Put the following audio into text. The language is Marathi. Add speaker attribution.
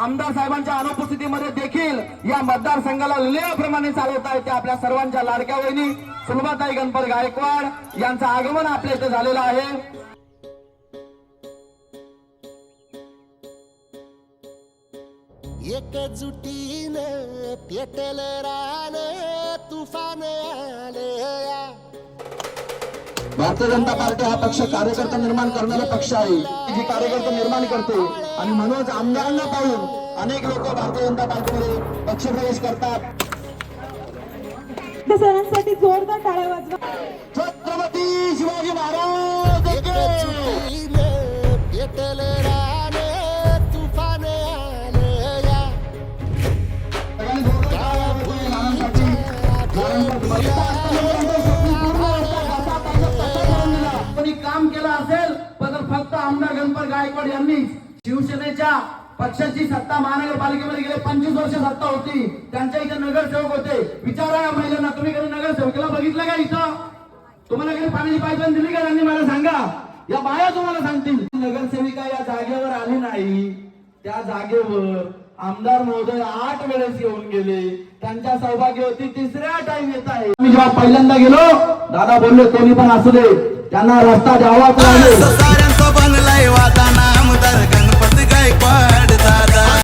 Speaker 1: आमदार साहेबांच्या अनुपस्थितीमध्ये देखील या मतदारसंघाला लिलेप्रमाणे चालवत आहेत त्या आपल्या सर्वांच्या लाडक्या वहिनी सुलभाताई गणपत गायकवाड यांचं आगमन आपल्या इथे झालेलं आहे.
Speaker 2: एकजुटीनं पेटल रान
Speaker 1: भारतीय जनता पार्टी हा पक्ष कार्यकर्ता निर्माण करणारा पक्ष आहे. जी कार्यकर्ता निर्माण करते आणि म्हणूनच आमदारांना पाहून अनेक लोक भारतीय जनता पार्टीमध्ये पक्षप्रवेश करतात.
Speaker 3: सरांसाठी जोरदार टाळ्या वाजवा.
Speaker 1: छत्रपती शिवाजी महाराज
Speaker 2: तुफान
Speaker 1: आमदार गणपत गायकवाड यांनी शिवसेनेच्या पक्षाची सत्ता महानगरपालिकेमध्ये गेले पंचवीस वर्ष सत्ता होती. त्यांच्या इथे नगरसेवक होते. विचारा या महिलांना तुम्ही कधी नगरसेवकाला बघितलं का इथं? तुम्हाला कधी पाण्याची पाईपलाईन दिली का त्यांनी? मला सांगा. या बाया तुम्हाला सांगतील. नगरसेविका या जागेवर आली नाही. त्या जागेवर आमदार महोदय आठ वेळेस येऊन गेले. त्यांच्या सहभागी होती. तिसऱ्या टाइम येत आहे. मी जेव्हा पहिल्यांदा गेलो दादा बोलले कोणी पण असू दे. त्यांना रस्ता
Speaker 4: द्यावा